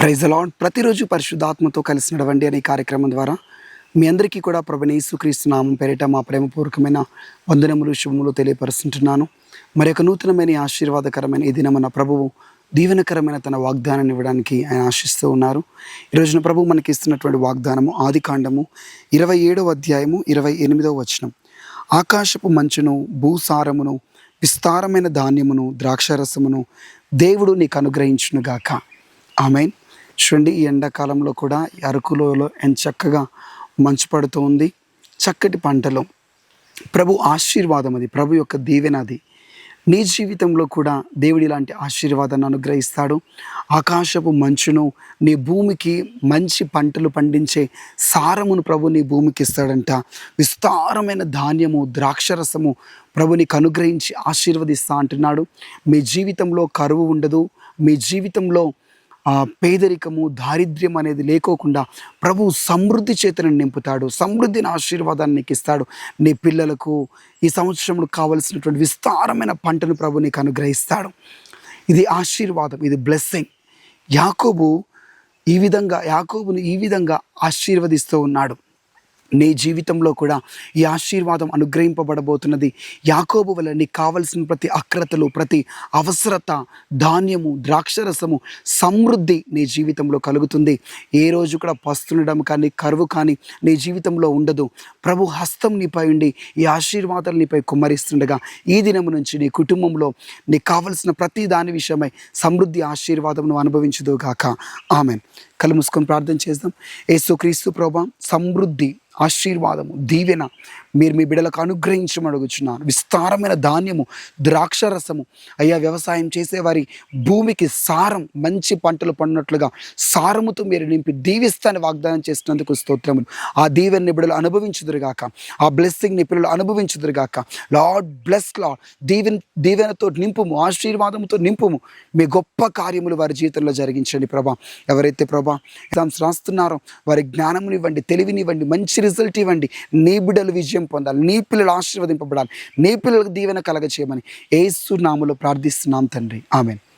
Praise అలాడ్ ప్రతిరోజు పరిశుద్ధాత్మతో కలిసి నడవండి అనే కార్యక్రమం ద్వారా మీ అందరికీ కూడా ప్రభుని యేసుక్రీస్తు నామం పేరిట మా ప్రేమపూర్వకమైన వందనములు శుభములు తెలియపరుస్తుంటున్నాను. మరి నూతనమైన ఆశీర్వాదకరమైన ఈ దినమన్న ప్రభువు దీవెనకరమైన తన వాగ్దానాన్ని ఇవ్వడానికి ఆయన ఆశిస్తూ ఉన్నారు. ఈ రోజున ప్రభు మనకి ఇస్తున్నటువంటి వాగ్దానము ఆది కాండము ఇరవై ఏడవ అధ్యాయము ఇరవై ఎనిమిదవ వచనం. ఆకాశపు మంచును భూసారమును విస్తారమైన ధాన్యమును ద్రాక్షరసమును దేవుడు నీకు అనుగ్రహించునుగాక. ఆమెన్. చూడండి ఈ ఎండాకాలంలో కూడా ఈ అరకులో చక్కగా మంచు పడుతూ ఉంది. చక్కటి పంటలు. ప్రభు ఆశీర్వాదం అది. ప్రభు యొక్క దీవెన అది. నీ జీవితంలో కూడా దేవుడు ఇలాంటి ఆశీర్వాదాన్ని అనుగ్రహిస్తాడు. ఆకాశపు మంచును నీ భూమికి మంచి పంటలు పండించే సారమును ప్రభు నీ భూమికి ఇస్తాడంట. విస్తారమైన ధాన్యము ద్రాక్షరసము ప్రభు నీకు అనుగ్రహించి ఆశీర్వదిస్తా అంటున్నాడు. మీ జీవితంలో కరువు ఉండదు. మీ జీవితంలో పేదరికము దారిద్ర్యం అనేది లేకోకుండా ప్రభు సమృద్ధి చేతను నింపుతాడు. సమృద్ధిని ఆశీర్వాదాన్ని నీకు ఇస్తాడు. నీ పిల్లలకు ఈ సంవత్సరంలో కావలసినటువంటి విస్తారమైన పంటను ప్రభు నీకు అనుగ్రహిస్తాడు. ఇది ఆశీర్వాదం ఇది బ్లెస్సింగ్ యాకోబు ఈ విధంగా యాకోబుని ఈ విధంగా ఆశీర్వదిస్తూ ఉన్నాడు. నీ జీవితంలో కూడా ఈ ఆశీర్వాదం అనుగ్రహింపబడబోతున్నది. యాకోబు వల్ల నీకు కావలసిన ప్రతి అక్రతలు ప్రతి అవసరత ధాన్యము ద్రాక్షరసము సమృద్ధి నీ జీవితంలో కలుగుతుంది. ఏ రోజు కూడా పస్తుండడం కానీ కరువు కానీ నీ జీవితంలో ఉండదు. ప్రభు హస్తం నీపై ఉండి ఈ ఆశీర్వాదాలు నీపై కుమ్మరిస్తుండగా ఈ దినము నుంచి నీ కుటుంబంలో నీకు కావలసిన ప్రతి దాని విషయమై సమృద్ధి ఆశీర్వాదం నువ్వు అనుభవించదు గాక. ఆమెన్. కళ్ళు మూసుకొని ప్రార్థన చేద్దాం. యేసుక్రీస్తు ప్రభా సమృద్ధి ఆశీర్వాదము దీవెన మీరు మీ బిడ్డలకు అనుగ్రహించడం అడుగుచున్నాను. విస్తారమైన ధాన్యము ద్రాక్షరసము. అయ్యా వ్యవసాయం చేసేవారి భూమికి సారం మంచి పంటలు పండినట్లుగా సారముతో మీరు నింపి దీవిస్తాన్ని వాగ్దానం చేసినందుకు స్తోత్రములు. ఆ దీవెన్ని బిడ్డలు అనుభవించుదురుగాక. ఆ బ్లెస్సింగ్ని పిల్లలు అనుభవించుదురుగాక. Lord bless Lord. దీవెన్ దీవెనతో నింపుము ఆశీర్వాదంతో నింపుము. మీ గొప్ప కార్యములు వారి జీవితంలో జరిగించండి ప్రభా. ఎవరైతే ప్రభా ఎగ్జామ్స్ రాస్తున్నారో వారి జ్ఞానమునివ్వండి తెలివినివ్వండి మంచి రిజల్ట్ ఇవ్వండి. నీ బిడ్డలు విజయం పొందాలి. నీ పిల్లలు ఆశీర్వదింపబడాలి. నీ పిల్లలకు దీవెన కలగ చేయమని ఏసు నామలో ప్రార్థిస్తున్నాం తండ్రి. ఆమెను.